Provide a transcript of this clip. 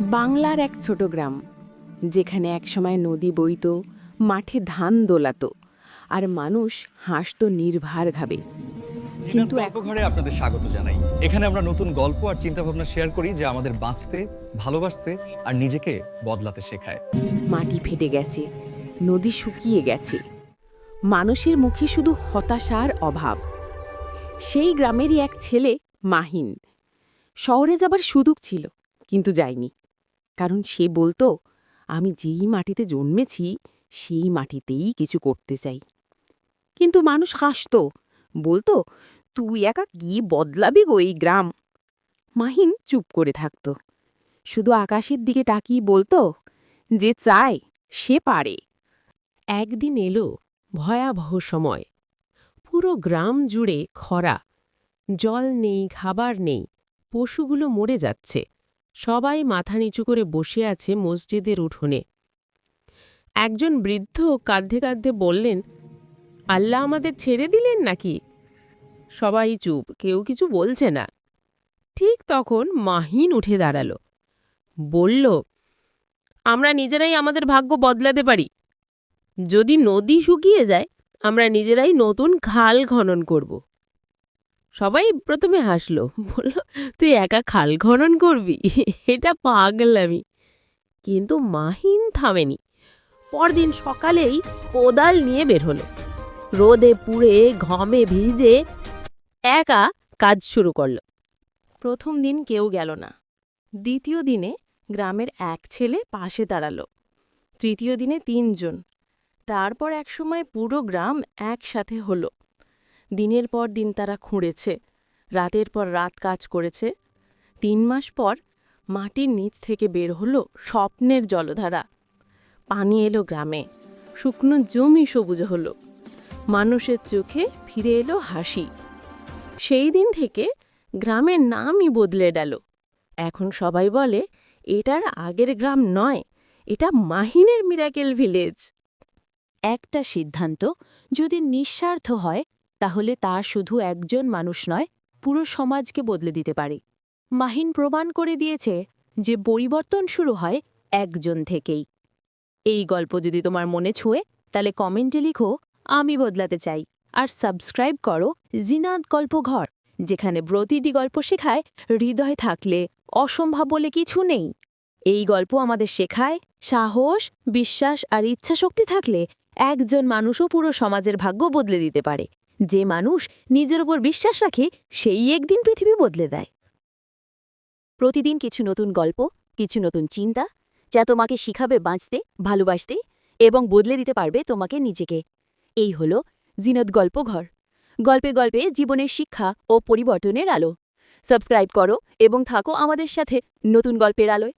বাংলার এক ছোট গ্রাম যেখানে একসময় নদী বইত মাঠে ধান দোলাত আর মানুষ হাসত নির্ভারভাবে কিন্তু কিন্তু ঘরে আপনাদের স্বাগত জানাই। এখানে আমরা নতুন গল্প আর চিন্তা ভাবনা শেয়ার করি যা আমাদের বাঁচতে ভালোবাসতে আর নিজেকে বদলাতে শেখায়। মাটি ফেটে গেছে নদী শুকিয়ে গেছে। মানুষের মুখে শুধু হতাশার অভাব। সেই গ্রামেরই এক ছেলে মাহিন। শহরে যাবার সুযোগ ছিল কিন্তু যায়নি। কারণ সে বলতো, আমি যেই মাটিতে জন্মেছি, সেই মাটিতেই কিছু করতে চাই। কিন্তু মানুষ হাসত, বলতো, তুই একা কি বদলাবি গো এই গ্রাম? মাহিন চুপ করে থাকত, শুধু আকাশের দিকে তাকিয়ে বলতো, যে চায়, সে পারে। একদিন এলো ভয়াবহ সময়, পুরো গ্রাম জুড়ে খরা, জল নেই, খাবার নেই, পশুগুলো মরে যাচ্ছে। সবাই মাথা নিচু করে বসে আছে মসজিদের উঠোনে। একজন বৃদ্ধ কাঁধে কাঁধে বললেন, আল্লাহ আমাদের ছেড়ে দিলেন নাকি? সবাই চুপ, কেউ কিছু বলছে না। ঠিক তখন মাহিন উঠে দাঁড়াল। বলল, আমরা নিজেরাই আমাদের ভাগ্য বদলাতে পারি। যদি নদী শুকিয়ে যায়, আমরা নিজেরাই নতুন খাল খনন করব। সবাই প্রথমে হাসলো। বলল, তুই একা খাল খনন করবি? এটা পাগলামি। কিন্তু মাহিন থামেনি। পরদিন সকালেই কোদাল নিয়ে বের হলো। রোদে পুড়ে, ঘমে ভিজে একা কাজ শুরু করল। প্রথম দিন কেউ গেল না। দ্বিতীয় দিনে গ্রামের এক ছেলে পাশে দাঁড়াল। তৃতীয় দিনে তিনজন। তারপর একসময় পুরো গ্রাম একসাথে হলো। দিনের পর দিন তারা খুঁড়েছে, রাতের পর রাত কাজ করেছে। তিন মাস পর মাটির নিচ থেকে বের হলো স্বপ্নের জলধারা। পানি এলো গ্রামে, শুকনো জমি সবুজ হলো। মানুষের চোখে ফিরে এলো হাসি। সেই দিন থেকে গ্রামের নামই বদলে গেল। এখন সবাই বলে, এটার আগের গ্রাম নয়, এটা মাহিনের মিরাকেল ভিলেজ। একটা সিদ্ধান্ত যদি নিঃস্বার্থ হয় তাহলে তা শুধু একজন মানুষ নয়, পুরো সমাজকে বদলে দিতে পারে। মাহিন প্রমাণ করে দিয়েছে যে পরিবর্তন শুরু হয় একজন থেকেই। এই গল্প যদি তোমার মনে ছুঁয়ে, তাহলে কমেন্টে লিখো, আমি বদলাতে চাই। আর সাবস্ক্রাইব করো জিনাত গল্পঘর যেখানে প্রতিটি গল্প শেখায় হৃদয় থাকলে অসম্ভব বলে কিছু নেই। এই গল্প আমাদের শেখায় সাহস, বিশ্বাস আর ইচ্ছাশক্তি থাকলে একজন মানুষও পুরো সমাজের ভাগ্য বদলে দিতে পারে। যে মানুষ নিজের ওপর বিশ্বাস রাখে, সেই একদিন পৃথিবী বদলে দেয়। প্রতিদিন কিছু নতুন গল্প, কিছু নতুন চিন্তা, যা তোমাকে শিখাবে বাঁচতে, ভালোবাসতে এবং বদলে দিতে পারবে তোমাকে নিজেকে। এই হল জিনত গল্প ঘর। গল্পে গল্পে জীবনের শিক্ষা ও পরিবর্তনের আলো। সাবস্ক্রাইব করো এবং থাকো আমাদের সাথে নতুন গল্পের আলোয়।